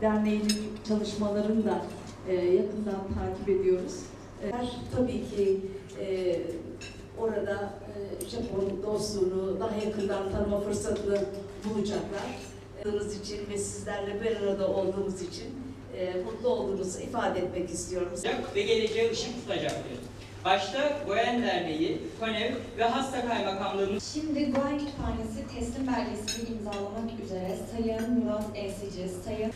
Derneğinin çalışmalarını da e, yakından takip ediyoruz. E, tabii ki e, orada e, Japon dostluğunu daha yakından tanıma fırsatını bulacaklar. Olduğunuz için ve sizlerle bir arada olduğumuz için e, mutlu olduğunuzu ifade etmek istiyorum. ve geleceğe ışık tutacaktır. Başta Goyen Derneği, KONEV ve Hasta Kaymakamlığımız Şimdi Goen Kütüphanesi teslim belgesini imzalamak üzere Sayın Murat Esici, Sayın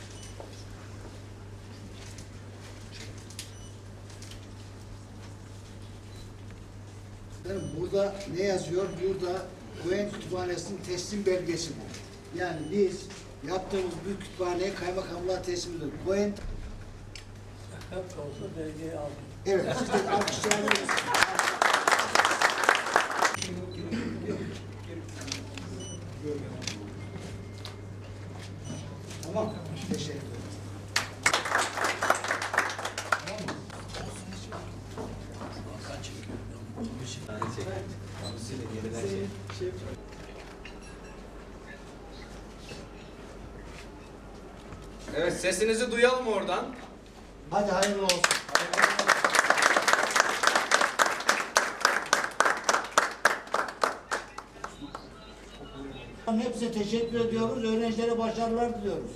Burada ne yazıyor? Burada Goyen Kütüphanesi'nin teslim belgesi bu. Yani biz yaptığımız büyük kütüphaneye kaymakamlığa teslim ediyoruz. Goyen olsa belgeyi aldım. Evet, siz de alkışlayabiliriz. Tamam, teşekkür ederim. Evet sesinizi duyalım oradan. Hadi hayırlı olsun. Hepsine teşekkür ediyoruz. Öğrencilere başarılar diliyoruz.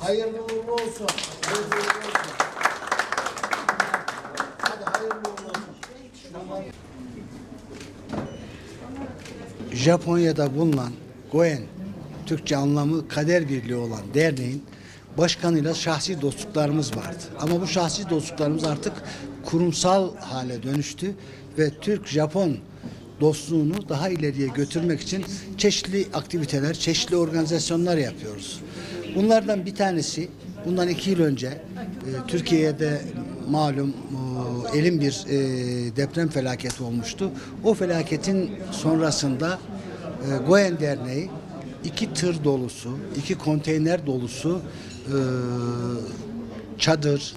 Hayırlı uğurlu olsun. Hayırlı uğurlu olsun. Hadi hayırlı uğurlu olsun. Japonya'da bulunan Goen, Türkçe anlamı kader birliği olan derneğin başkanıyla şahsi dostluklarımız vardı. Ama bu şahsi dostluklarımız artık kurumsal hale dönüştü ve Türk-Japon dostluğunu daha ileriye götürmek için çeşitli aktiviteler, çeşitli organizasyonlar yapıyoruz. Bunlardan bir tanesi bundan iki yıl önce e, Türkiye'de malum e, elin bir e, deprem felaketi olmuştu. O felaketin sonrasında e, Goyen Derneği iki tır dolusu, iki konteyner dolusu çadır,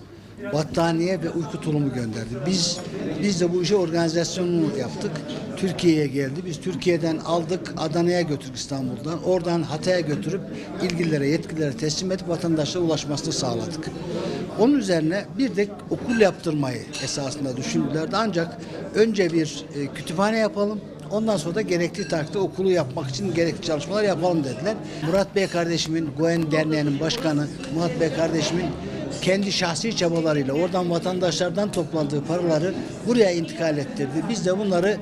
battaniye ve uyku tulumu gönderdi. Biz biz de bu işe organizasyonunu yaptık. Türkiye'ye geldi. Biz Türkiye'den aldık, Adana'ya götürdük İstanbul'dan. Oradan Hatay'a götürüp ilgililere, yetkililere teslim edip vatandaşlara ulaşmasını sağladık. Onun üzerine bir de okul yaptırmayı esasında düşündülerdi. Ancak önce bir e, kütüphane yapalım. Ondan sonra da gerektiği takdirde okulu yapmak için gerekli çalışmalar yapalım dediler. Murat Bey kardeşimin, Goen Derneği'nin başkanı Murat Bey kardeşimin kendi şahsi çabalarıyla oradan vatandaşlardan topladığı paraları buraya intikal ettirdi. Biz de bunları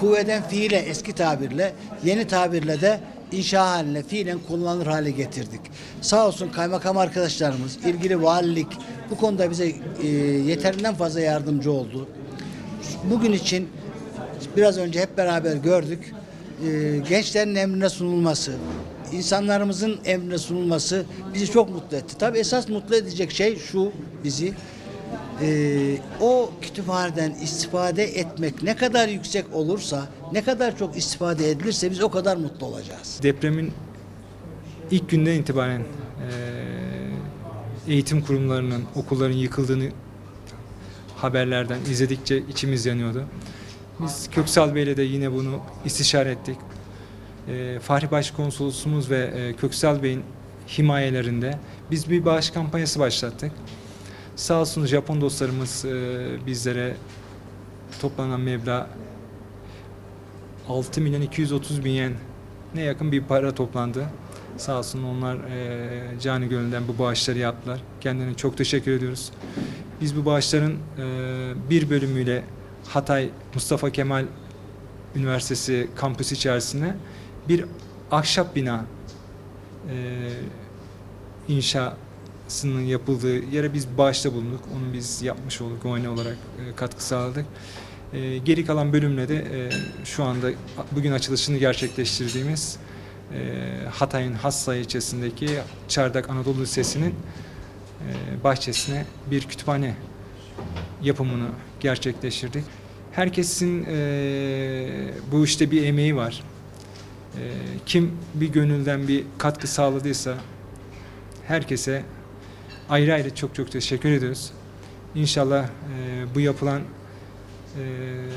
kuvveden fiile eski tabirle, yeni tabirle de inşa haline fiilen kullanılır hale getirdik. Sağ olsun kaymakam arkadaşlarımız, ilgili valilik bu konuda bize e, yeterinden fazla yardımcı oldu. Bugün için biraz önce hep beraber gördük. e, gençlerin emrine sunulması, insanlarımızın emrine sunulması bizi çok mutlu etti. Tabii esas mutlu edecek şey şu bizi. e, o kütüphaneden istifade etmek ne kadar yüksek olursa, ne kadar çok istifade edilirse biz o kadar mutlu olacağız. Depremin ilk günden itibaren eee, eğitim kurumlarının, okulların yıkıldığını haberlerden izledikçe içimiz yanıyordu. Biz Köksal Bey'le de yine bunu istişare ettik. Eee Fahri Başkonsolosumuz ve eee, Köksal Bey'in himayelerinde biz bir bağış kampanyası başlattık. Sağ olsun Japon dostlarımız eee, bizlere toplanan meblağ 6 milyon 230 bin yen ne yakın bir para toplandı. Sağ olsun onlar eee canı gönülden bu bağışları yaptılar. Kendilerine çok teşekkür ediyoruz. Biz bu bağışların eee, bir bölümüyle Hatay Mustafa Kemal Üniversitesi kampüsü içerisinde bir ahşap bina eee inşasının yapıldığı yere biz bağışta bulunduk. Onu biz yapmış olduk, oyna olarak eee, katkı sağladık. Eee, geri kalan bölümle de eee, şu anda bugün açılışını gerçekleştirdiğimiz eee, Hatay'ın Hassa ilçesindeki Çardak Anadolu Lisesi'nin eee, bahçesine bir kütüphane yapımını gerçekleştirdik. Herkesin eee, bu işte bir emeği var. E, kim bir gönülden bir katkı sağladıysa herkese ayrı ayrı çok çok teşekkür ediyoruz. İnşallah e, bu yapılan e,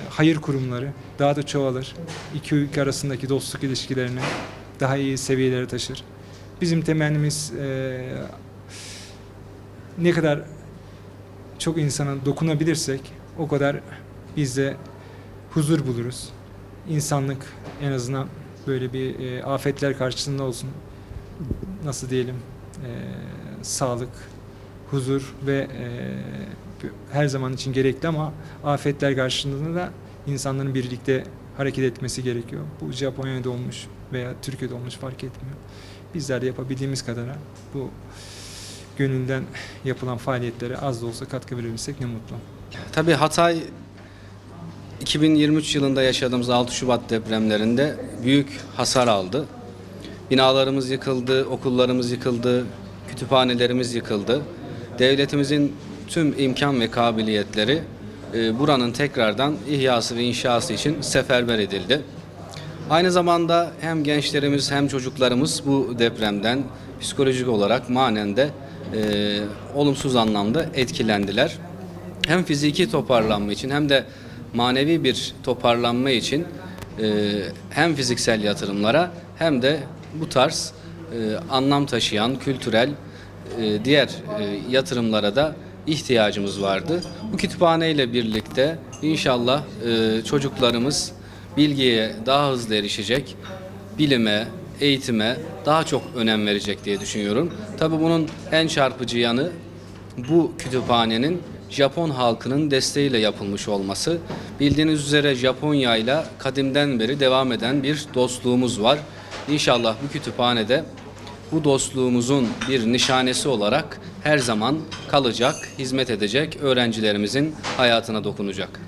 hayır kurumları daha da çoğalır. İki ülke arasındaki dostluk ilişkilerini daha iyi seviyelere taşır. Bizim temennimiz e, ne kadar çok insana dokunabilirsek o kadar biz de huzur buluruz. İnsanlık en azından böyle bir e, afetler karşısında olsun. Nasıl diyelim? E, sağlık, huzur ve e, her zaman için gerekli ama afetler karşısında da insanların birlikte hareket etmesi gerekiyor. Bu Japonya'da olmuş veya Türkiye'de olmuş fark etmiyor. Bizler de yapabildiğimiz kadar bu gönülden yapılan faaliyetlere az da olsa katkı verebilsek ne mutlu. Tabii Hatay 2023 yılında yaşadığımız 6 Şubat depremlerinde büyük hasar aldı. Binalarımız yıkıldı, okullarımız yıkıldı, kütüphanelerimiz yıkıldı. Devletimizin tüm imkan ve kabiliyetleri e, buranın tekrardan ihyası ve inşası için seferber edildi. Aynı zamanda hem gençlerimiz hem çocuklarımız bu depremden psikolojik olarak manen de e, olumsuz anlamda etkilendiler. Hem fiziki toparlanma için hem de manevi bir toparlanma için e, hem fiziksel yatırımlara hem de bu tarz e, anlam taşıyan kültürel e, diğer e, yatırımlara da ihtiyacımız vardı. Bu kütüphane ile birlikte inşallah e, çocuklarımız bilgiye daha hızlı erişecek, bilime, eğitime daha çok önem verecek diye düşünüyorum. Tabii bunun en çarpıcı yanı bu kütüphanenin Japon halkının desteğiyle yapılmış olması. Bildiğiniz üzere Japonya ile kadimden beri devam eden bir dostluğumuz var. İnşallah bu kütüphanede bu dostluğumuzun bir nişanesi olarak her zaman kalacak, hizmet edecek, öğrencilerimizin hayatına dokunacak.